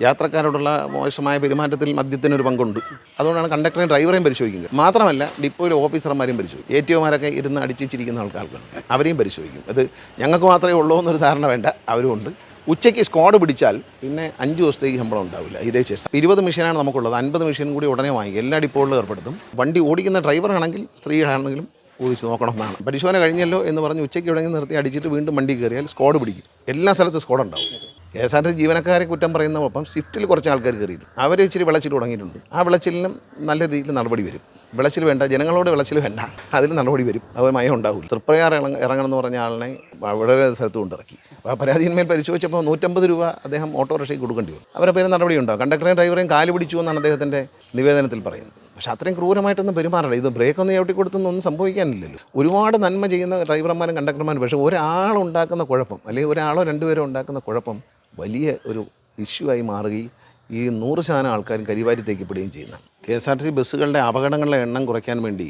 യാത്രക്കാരോടുള്ള മോശമായ പെരുമാറ്റത്തിൽ മദ്യത്തിനൊരു പങ്കുണ്ട്. അതുകൊണ്ടാണ് കണ്ടക്ടറെയും ഡ്രൈവറെയും പരിശോധിക്കുന്നത്. മാത്രമല്ല ഡിപ്പോയിലെ ഓഫീസർമാരെയും പരിശോധിക്കും. എ ടി ഒമാരൊക്കെ ഇരുന്ന് അടിച്ചിരിക്കുന്ന ആൾക്കാർക്കാണ്. അവരെയും പരിശോധിക്കും. അത് ഞങ്ങൾക്ക് മാത്രമേ ഉള്ളൂ എന്നൊരു ധാരണ വേണ്ട. അവരും ഉണ്ട്. ഉച്ചയ്ക്ക് സ്ക്വാഡ് പിടിച്ചാൽ പിന്നെ അഞ്ച് ദിവസത്തേക്ക് ശമ്പളം ഉണ്ടാവില്ല. ഇതേ ശേഷം ഇരുപത് മെഷീനാണ് നമുക്കുള്ളത്. അൻപത് മെഷീൻ കൂടി ഉടനെ വാങ്ങി എല്ലാ ഡിപ്പോകളിലും ഏർപ്പെടുത്തും. വണ്ടി ഓടിക്കുന്ന ഡ്രൈവറാണെങ്കിൽ സ്ത്രീയാണെങ്കിലും നോക്കണം നോക്കണമെന്നാണ്. പരിശോധന കഴിഞ്ഞല്ലോ എന്ന് പറഞ്ഞ് ഉച്ചയ്ക്ക് എവിടെയെങ്കിലും നിർത്തി അടിച്ചിട്ട് വീണ്ടും വണ്ടി കയറിയാൽ സ്ക്വാഡ് പിടിക്കും. എല്ലാ സ്ഥലത്തും സ്ക്വാഡ് ഉണ്ടാവും കെ എസ് ആർ ടി ജീവനക്കാരെ കുറ്റം പറയുന്നതോടൊപ്പം സ്വിഫ്റ്റിൽ കുറച്ച് ആൾക്കാർ കയറിയിട്ടുണ്ട്. അവർ ഇച്ചിരി വിളച്ചിൽ തുടങ്ങിയിട്ടുണ്ട്. ആ വിളച്ചിലിനും നല്ല രീതിയിൽ നടപടി വരും. വിളച്ചിൽ വേണ്ട ജനങ്ങളോട് വിളച്ചിൽ വേണ്ട. അതിൽ നടപടി വരും. അത് മയം ഉണ്ടാവില്ല. തൃപ്രയാർ ഇറങ്ങ ഇറങ്ങണം എന്ന് പറഞ്ഞ ആളിനെ വളരെ സ്ഥലത്ത് കൊണ്ടിറക്കി. അപ്പോൾ ആ പരാതിന്മേൽ പരിശോധിച്ചപ്പോൾ നൂറ്റമ്പത് രൂപ അദ്ദേഹം ഓട്ടോറിക്ഷയ്ക്ക് കൊടുക്കേണ്ടി വരും അവരുടെ പേര് നടപടി ഉണ്ടാവും. കണ്ടക്ടറെയും ഡ്രൈവറെയും കാൽ പിടിച്ചു എന്നാണ് അദ്ദേഹത്തിന്റെ നിവേദനത്തിൽ പറയുന്നത്. പക്ഷേ അത്രയും ക്രൂരമായിട്ടൊന്നും പെരുമാറില്ല. ഇത് ബ്രേക്ക് ഒന്ന് ചവിട്ടി കൊടുത്തൊന്നും ഒന്നും സംഭവിക്കാനില്ലല്ലോ. ഒരുപാട് നന്മ ചെയ്യുന്ന ഡ്രൈവർമാരും കണ്ടക്ടർമാരും പക്ഷേ ഒരാളുണ്ടാക്കുന്ന കുഴപ്പം അല്ലെങ്കിൽ ഒരാളോ രണ്ടുപേരോ ഉണ്ടാക്കുന്ന കുഴപ്പം വലിയ ഒരു ഇഷ്യൂ ആയി മാറുകയും ഈ നൂറ് ശതമാനം ആൾക്കാരും കരിവാരി തേക്കപ്പെടുകയും ചെയ്യുന്നു. K S R T C ബസ്സുകളുടെ അപകടങ്ങളുടെ എണ്ണം കുറയ്ക്കാൻ വേണ്ടി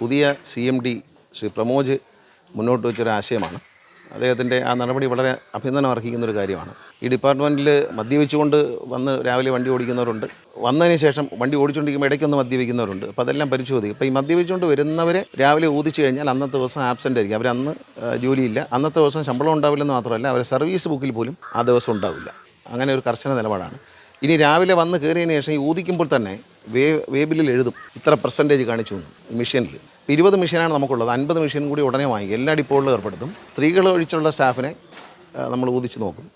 പുതിയ C M D Shri Pramoj മുന്നോട്ട് വെച്ചൊരു ആശയമാണ്. അദ്ദേഹത്തിന്റെ ആ നടപടി വളരെ അഭിനന്ദനം അർഹിക്കുന്ന ഒരു കാര്യമാണ്. ഈ ഡിപ്പാർട്ട്മെന്റിൽ മദ്യപിച്ചുകൊണ്ട് വന്ന് രാവിലെ വണ്ടി ഓടിക്കുന്നവരുണ്ട്. വന്നതിന് ശേഷം വണ്ടി ഓടിച്ചുകൊണ്ടിരിക്കുമ്പോൾ ഇടയ്ക്കൊന്ന് മദ്യപിക്കുന്നവരുണ്ട്. അപ്പോൾ അതെല്ലാം പരിശോധിക്കും. അപ്പോൾ ഈ മദ്യപിച്ചുകൊണ്ട് വരുന്നവരെ രാവിലെ ഊതിച്ചു കഴിഞ്ഞാൽ അന്നത്തെ ദിവസം ആബ്സെന്റ് ആയിരിക്കും. ആ, ജോലിയില്ല. അന്നത്തെ ദിവസം ശമ്പളം ഉണ്ടാവില്ലെന്ന് മാത്രമല്ല അവരെ സർവീസ് ബുക്കിൽ പോലും ആ ദിവസം ഉണ്ടാവില്ല. അങ്ങനെ ഒരു കർശന നിലപാടാണ്. ഇനി രാവിലെ വന്ന് കയറിയതിന് ശേഷം ഈ ഊതിക്കുമ്പോൾ തന്നെ വേ വേബിലിൽ എഴുതും. ഇത്ര പെർസെന്റേജ് കാണിച്ചു മെഷീനിൽ. ഇരുപത് മെഷീനാണ് നമുക്കുള്ളത്. അൻപത് മെഷീൻ കൂടി ഉടനെ വാങ്ങിക്കും. എല്ലാ ഡിപ്പോകളിലും ഏർപ്പെടുത്തും. സ്ത്രീകൾ ഒഴിച്ചുള്ള സ്റ്റാഫിനെ നമ്മൾ ഊതിച്ച് നോക്കും.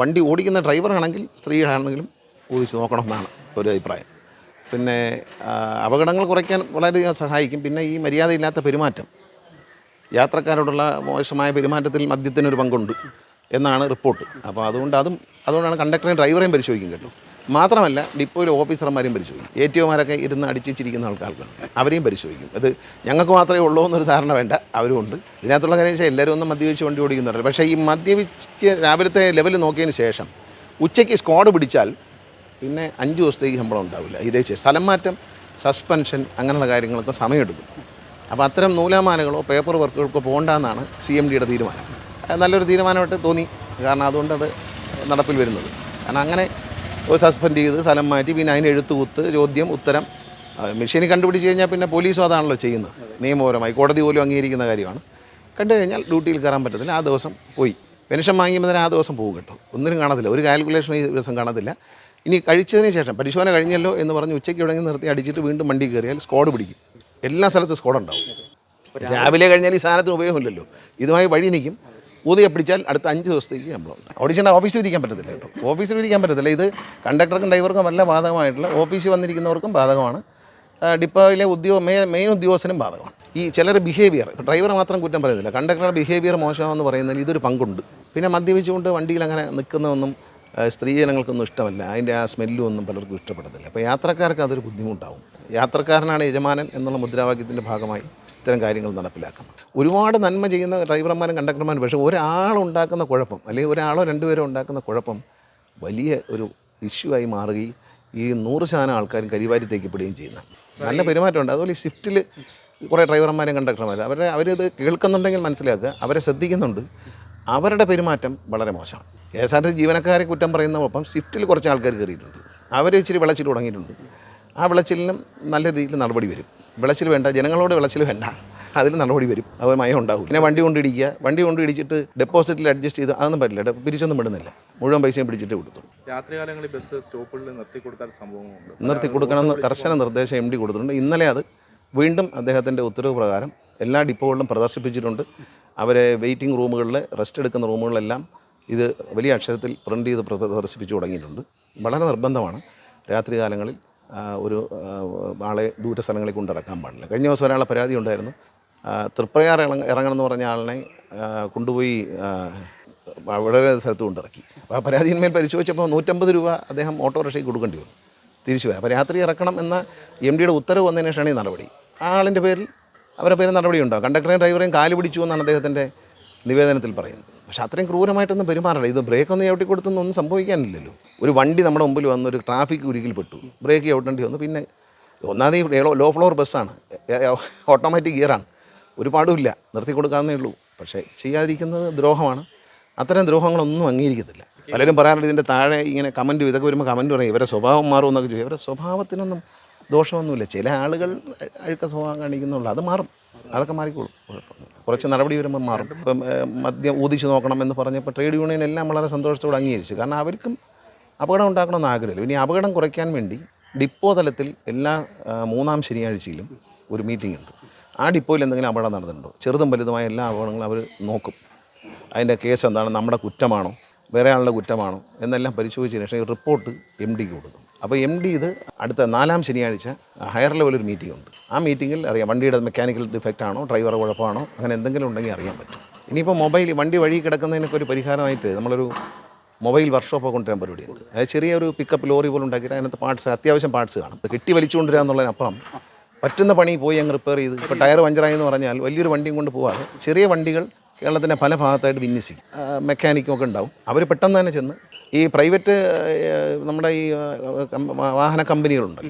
വണ്ടി ഓടിക്കുന്ന ഡ്രൈവറാണെങ്കിൽ സ്ത്രീയാണെങ്കിലും ഊതിച്ച് നോക്കണം എന്നാണ് ഒരു അഭിപ്രായം. പിന്നെ അപകടങ്ങൾ കുറയ്ക്കാൻ വളരെയധികം സഹായിക്കും. പിന്നെ ഈ മര്യാദയില്ലാത്ത പെരുമാറ്റം. യാത്രക്കാരോടുള്ള മോശമായ പെരുമാറ്റത്തിൽ മദ്യത്തിനൊരു പങ്കുണ്ട് എന്നാണ് റിപ്പോർട്ട്. അപ്പോൾ അതുകൊണ്ട് അതും അതുകൊണ്ടാണ് കണ്ടക്ടറെയും ഡ്രൈവറെയും പരിശോധിക്കും കേട്ടോ. മാത്രമല്ല ഡിപ്പോയിലെ ഓഫീസർമാരെയും പരിശോധിക്കും. എ ടി ഒമാരൊക്കെ ഇരുന്ന് അടിച്ചിരിക്കുന്ന ആൾക്കാർക്കാണ് അവരെയും പരിശോധിക്കും. അത് ഞങ്ങൾക്ക് മാത്രമേ ഉള്ളൂ എന്നൊരു ധാരണ വേണ്ട. അവരും ഉണ്ട്. ഇതിനകത്തുള്ള കാര്യം വെച്ചാൽ എല്ലാവരും ഒന്നും മദ്യപിച്ച് വണ്ടി ഓടിക്കുന്നുണ്ട് പക്ഷേ ഈ മദ്യപിച്ച് രാവിലത്തെ ലെവൽ നോക്കിയതിന് ശേഷം ഉച്ചയ്ക്ക് സ്ക്വാഡ് പിടിച്ചാൽ പിന്നെ അഞ്ച് ദിവസത്തേക്ക് ശമ്പളം ഉണ്ടാവില്ല. ഇതേ സ്ഥലം മാറ്റം സസ്പെൻഷൻ അങ്ങനെയുള്ള കാര്യങ്ങളൊക്കെ സമയമെടുക്കും. അപ്പോൾ അത്തരം നൂലാമാലകളോ പേപ്പർ വർക്കുകൾക്കോ പോകണ്ടെന്നാണ് സി എം ഡിയുടെ തീരുമാനം. നല്ലൊരു തീരുമാനമായിട്ട് തോന്നി. കാരണം അതുകൊണ്ട് അത് നടപ്പിൽ വരുന്നത്. കാരണം അങ്ങനെ സസ്പെൻഡ് ചെയ്ത് സ്ഥലം മാറ്റി പിന്നെ അതിന് എഴുത്തുകുത്ത് ചോദ്യം ഉത്തരം. മെഷീൻ കണ്ടുപിടിച്ച് കഴിഞ്ഞാൽ പിന്നെ പോലീസും അതാണല്ലോ ചെയ്യുന്നത്. നിയമപരമായി കോടതി പോലും അംഗീകരിക്കുന്ന കാര്യമാണ്. കണ്ടു കഴിഞ്ഞാൽ ഡ്യൂട്ടിയിൽ കയറാൻ പറ്റത്തില്ല. ആ ദിവസം പോയി. പെൻഷൻ വാങ്ങിയപ്പോൾ തന്നെ ആ ദിവസം പോകും കേട്ടോ. ഒന്നിനും കാണത്തില്ല. ഒരു കാൽക്കുലേഷൻ ഈ ദിവസം കാണത്തില്ല. ഇനി കഴിച്ചതിന് ശേഷം പരിശോധന കഴിഞ്ഞല്ലോ എന്ന് പറഞ്ഞ് ഉച്ചയ്ക്ക് എവിടെയെങ്കിലും നിർത്തി അടിച്ചിട്ട് വീണ്ടും വണ്ടി കയറിയാൽ സ്ക്വാഡ് പിടിക്കും. എല്ലാ സ്ഥലത്തും സ്ക്വാഡ് ഉണ്ടാവും രാവിലെ കഴിഞ്ഞാൽ ഈ സാധനത്തിന് ഉപയോഗമില്ലല്ലോ. ഇതുമായി വഴി നിൽക്കും. ഊതിയെ പിടിച്ചാൽ അടുത്ത അഞ്ച് ദിവസത്തേക്ക് ശമ്പളം ഓടിച്ചേണ്ട ഓഫീസിൽ ഇരിക്കാൻ പറ്റത്തില്ല കേട്ടോ. ഓഫീസിൽ ഇരിക്കാൻ പറ്റത്തില്ല. ഇത് കണ്ടക്ടർക്കും ഡ്രൈവർക്കും എല്ലാം ബാധകമായിട്ടുള്ള ഓഫീസിൽ വന്നിരിക്കുന്നവർക്കും ബാധകമാണ്. ഡിപ്പോയിലെ ഉദ്യോഗ മെയിൻ ഉദ്യോഗസ്ഥനും ബാധകമാണ്. ഈ ചിലർ ബിഹേവിയർ ഡ്രൈവർ മാത്രം കുറ്റം പറയുന്നില്ല കണ്ടക്ടറുടെ ബിഹേവിയർ മോശമാണെന്ന് പറയുന്നതിൽ ഇതൊരു പങ്കുണ്ട്. പിന്നെ മദ്യപിച്ചുകൊണ്ട് വണ്ടിയിൽ അങ്ങനെ നിൽക്കുന്നതൊന്നും സ്ത്രീ സ്ത്രീജനങ്ങൾക്കൊന്നും ഇഷ്ടമല്ല. അതിന്റെ ആ സ്മെല്ലും ഒന്നും പലർക്കും ഇഷ്ടപ്പെടത്തില്ല. അപ്പോൾ യാത്രക്കാർക്ക് അതൊരു ബുദ്ധിമുട്ടാവും. യാത്രക്കാരനാണ് യജമാനൻ എന്നുള്ള മുദ്രാവാക്യത്തിന്റെ ഭാഗമായി ഇത്തരം കാര്യങ്ങൾ നടപ്പിലാക്കുന്നത് ഒരുപാട് നന്മ ചെയ്യുന്ന ഡ്രൈവർമാരും കണ്ടക്ടർമാരും പക്ഷേ ഒരാളുണ്ടാക്കുന്ന കുഴപ്പം അല്ലെങ്കിൽ ഒരാളോ രണ്ടുപേരോ ഉണ്ടാക്കുന്ന കുഴപ്പം വലിയ ഒരു ഇഷ്യൂ ആയി മാറുകയും ഈ നൂറ് ശതമാനം ആൾക്കാരും കരിവാരി തേക്കപ്പെടുകയും ചെയ്യുന്ന. നല്ല പെരുമാറ്റമുണ്ട്. അതുപോലെ ഈ ഷിഫ്റ്റിൽ കുറേ ഡ്രൈവർമാരും കണ്ടക്ടർമാരും അവരെ അവരത് കേൾക്കുന്നുണ്ടെങ്കിൽ മനസ്സിലാക്കുക. അവരെ ശ്രദ്ധിക്കുന്നുണ്ട്. അവരുടെ പെരുമാറ്റം വളരെ മോശമാണ്. കെ എസ് ആർ ടി ജീവനക്കാരെ കുറ്റം പറയുന്നതോടൊപ്പം ഷിഫ്റ്റിൽ കുറച്ച് ആൾക്കാർ കയറിയിട്ടുണ്ട്. അവർ ഇച്ചിരി വിളച്ചിൽ തുടങ്ങിയിട്ടുണ്ട്. ആ വിളച്ചിലിനും നല്ല രീതിയിൽ നടപടി വരും. വിളച്ചിൽ വേണ്ട ജനങ്ങളോട് വിളച്ചിൽ വേണ്ട. അതിൽ നടപടി വരും. അത് മയം ഉണ്ടാവും പിന്നെ വണ്ടി കൊണ്ടിടിക്കുക. വണ്ടി കൊണ്ടിടിച്ചിട്ട് ഡെപ്പോസിറ്റിൽ അഡ്ജസ്റ്റ് ചെയ്ത് അതൊന്നും പറ്റില്ല. പിരിച്ചൊന്നും വിടുന്നില്ല. മുഴുവൻ പൈസയും പിടിച്ചിട്ട് കൊടുത്തു രാത്രികാലങ്ങളിൽ ബസ് സ്റ്റോപ്പുകളിൽ നിർത്തി കൊടുക്കാൻ സംഭവങ്ങളുണ്ട്. നിർത്തി കൊടുക്കണമെന്ന് കർശന നിർദ്ദേശം എം ഡി കൊടുത്തിട്ടുണ്ട്. ഇന്നലെ അത് വീണ്ടും അദ്ദേഹത്തിന്റെ ഉത്തരവ് പ്രകാരം എല്ലാ ഡിപ്പോകളിലും പ്രദർശിപ്പിച്ചിട്ടുണ്ട്. അവരെ വെയിറ്റിംഗ് റൂമുകളിൽ റെസ്റ്റ് എടുക്കുന്ന റൂമുകളിലെല്ലാം ഇത് വലിയ അക്ഷരത്തിൽ പ്രിന്റ് ചെയ്ത് പ്ര- പ്രദർശിപ്പിച്ചു തുടങ്ങിയിട്ടുണ്ട്. വളരെ നിർബന്ധമാണ് രാത്രികാലങ്ങളിൽ ഒരു ആളെ ദൂര സ്ഥലങ്ങളിൽ കൊണ്ടിറക്കാൻ പാടില്ല. കഴിഞ്ഞ ദിവസം ഒരാളെ പരാതി ഉണ്ടായിരുന്നു. തൃപ്രയാർ ഇറങ്ങ ഇറങ്ങണം എന്ന് പറഞ്ഞ ആളിനെ കൊണ്ടുപോയി വളരെ സ്ഥലത്ത് കൊണ്ടിറക്കി. അപ്പോൾ ആ പരാതിന്മേൽ പരിശോധിച്ചപ്പോൾ നൂറ്റമ്പത് രൂപ അദ്ദേഹം ഓട്ടോറിക്ഷയ്ക്ക് കൊടുക്കേണ്ടി വന്നു. തിരിച്ചു വരാം. അപ്പോൾ രാത്രി ഇറക്കണം എന്ന എം ഡിയുടെ ഉത്തരവ് വന്നതിന് ശേഷമാണ് ഈ നടപടി. ആ ആളിന്റെ പേരിൽ അവരുടെ പേരിൽ നടപടി ഉണ്ടാകും കണ്ടക്ടറെയും ഡ്രൈവറെയും കാൽ പിടിച്ചു എന്നാണ് അദ്ദേഹത്തിന്റെ നിവേദനത്തിൽ പറയുന്നത്. പക്ഷേ അത്രയും ക്രൂരമായിട്ടൊന്നും പെരുമാറണം ഇത് ബ്രേക്ക് ഒന്ന് ചവിട്ടി കൊടുത്തൊന്നും ഒന്നും സംഭവിക്കാനില്ലല്ലോ. ഒരു വണ്ടി നമ്മുടെ മുമ്പിൽ വന്ന് ഒരു ട്രാഫിക് ഉരുക്കിൽ പെട്ടു. ബ്രേക്ക് ചവിട്ടേണ്ടി വന്നു. പിന്നെ ഒന്നാമത് ഈ ലോ ഫ്ലോർ ബസ്സാണ് ഓട്ടോമാറ്റിക് ഗിയറാണ് ഒരു പാടുമില്ല നിർത്തി കൊടുക്കാവുന്നേ ഉള്ളൂ. പക്ഷേ ചെയ്യാതിരിക്കുന്നത് ദ്രോഹമാണ്. അത്തരം ദ്രോഹങ്ങളൊന്നും അംഗീകരിക്കത്തില്ല. പലരും പറയാറുണ്ട് ഇതിന്റെ താഴെ ഇങ്ങനെ കമന്റ് ഇതൊക്കെ വരുമ്പോൾ കമന്റ് പറയും ഇവരെ സ്വഭാവം മാറും എന്നൊക്കെ ചോദിക്കും. ഇവരെ സ്വഭാവത്തിനൊന്നും ദോഷമൊന്നുമില്ല. ചില ആളുകൾ അഴുക്ക സ്വഭാവം കാണിക്കുന്നുള്ളൂ. അത് മാറും. അതൊക്കെ മാറിക്കോളും. കുറച്ച് നടപടി വരുമ്പോൾ മാറും. ഇപ്പം മദ്യം ഊതിച്ച് നോക്കണം എന്ന് പറഞ്ഞപ്പോൾ ട്രേഡ് യൂണിയൻ എല്ലാം വളരെ സന്തോഷത്തോടെ അംഗീകരിച്ചു. കാരണം അവർക്കും അപകടം ഉണ്ടാക്കണമെന്ന് ആഗ്രഹമില്ല. ഇനി അപകടം കുറയ്ക്കാൻ വേണ്ടി ഡിപ്പോ തലത്തിൽ എല്ലാ മൂന്നാം ശനിയാഴ്ചയിലും ഒരു മീറ്റിംഗ് ഉണ്ട്. ആ ഡിപ്പോയിൽ എന്തെങ്കിലും അപകടം നടന്നിട്ടുണ്ടോ? ചെറുതും വലുതുമായ എല്ലാ അപകടങ്ങളും അവർ നോക്കും. അതിന്റെ കേസ് എന്താണ്? നമ്മുടെ കുറ്റമാണോ? വേറെ ആളുടെ കുറ്റമാണോ? എന്നെല്ലാം പരിശോധിച്ചതിന് ശേഷം റിപ്പോർട്ട് എം ഡിക്ക് കൊടുക്കും. അപ്പോൾ എം ഡി ഇത് അടുത്ത നാലാം ശനിയാഴ്ച ഹയർ ലെവൽ ഒരു മീറ്റിംഗ് ഉണ്ട്. ആ മീറ്റിങ്ങിൽ അറിയാം വണ്ടിയുടെ മെക്കാനിക്കൽ ഡിഫക്റ്റ് ആണോ ഡ്രൈവർ കുഴപ്പമാണോ അങ്ങനെ എന്തെങ്കിലും ഉണ്ടെങ്കിൽ അറിയാൻ പറ്റും. ഇനിയിപ്പോൾ മൊബൈൽ വണ്ടി വഴി കിടക്കുന്നതിനൊക്കെ ഒരു പരിഹാരമായിട്ട് നമ്മളൊരു മൊബൈൽ വർക്ക്ഷോപ്പ് കൊണ്ടുവരാൻ പരിപാടിയുണ്ട്. അതായത് ചെറിയൊരു പിക്കപ്പ് ലോറി പോലും ഉണ്ടാക്കിയിട്ട് അതിനകത്ത് പാർട്സ് അത്യാവശ്യം പാർട്സ് കാണും. കെട്ടി വലിച്ചുകൊണ്ടുവരിക എന്നുള്ളതിനപ്പുറം പറ്റുന്ന പണി പോയി അങ്ങ് റിപ്പയർ ചെയ്ത്. ഇപ്പോൾ ടയർ പഞ്ചറായി എന്ന് പറഞ്ഞാൽ വലിയൊരു വണ്ടിയും കൊണ്ട് പോവാതെ ചെറിയ വണ്ടികൾ കേരളത്തിന്റെ പല ഭാഗത്തായിട്ട് വിന്യസിക്കും. മെക്കാനിക്കും ഒക്കെ ഉണ്ടാവും. അവർ പെട്ടെന്ന് തന്നെ ചെന്ന് ഈ പ്രൈവറ്റ് നമ്മുടെ ഈ വാഹന കമ്പനികളുണ്ട്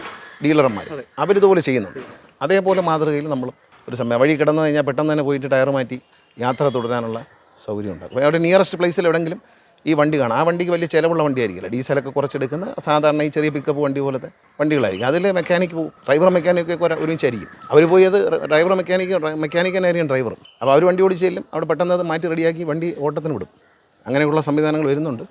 ഡീലർമാർ അവരിതുപോലെ ചെയ്യുന്നുണ്ട്. അതേപോലെ മാതൃകയിൽ നമ്മൾ ഒരു സമയം വഴി കിടന്നു കഴിഞ്ഞാൽ പെട്ടെന്ന് തന്നെ പോയിട്ട് ടയർ മാറ്റി യാത്ര തുടരാനുള്ള സൗകര്യമുണ്ട്. അപ്പോൾ അവിടെ നിയറസ്റ്റ് പ്ലേസിൽ എവിടെയെങ്കിലും ഈ വണ്ടി കാണാം. ആ വണ്ടിക്ക് വലിയ ചിലവുള്ള വണ്ടിയായിരിക്കില്ല. ഡീസലൊക്കെ കുറച്ചെടുക്കുന്ന സാധാരണ ഈ ചെറിയ പിക്കപ്പ് വണ്ടി പോലത്തെ വണ്ടികളായിരിക്കും. അതിൽ മെക്കാനിക്ക് പോകും ഡ്രൈവർ മെക്കാനിക്കൊക്കെ ഒരു ഒരുമിച്ചായിരിക്കും അവർ പോയി അത് ഡ്രൈവർ മെക്കാനിക്ക് മെക്കാനിക്കനായിരിക്കും ഡ്രൈവറും അപ്പോൾ അവർ വണ്ടി ഓടിച്ച് ചെല്ലും. അവിടെ പെട്ടെന്ന് അത് മാറ്റി റെഡിയാക്കി വണ്ടി ഓട്ടത്തിന് വിടും. അങ്ങനെയുള്ള സംവിധാനങ്ങൾ വരുന്നുണ്ട്.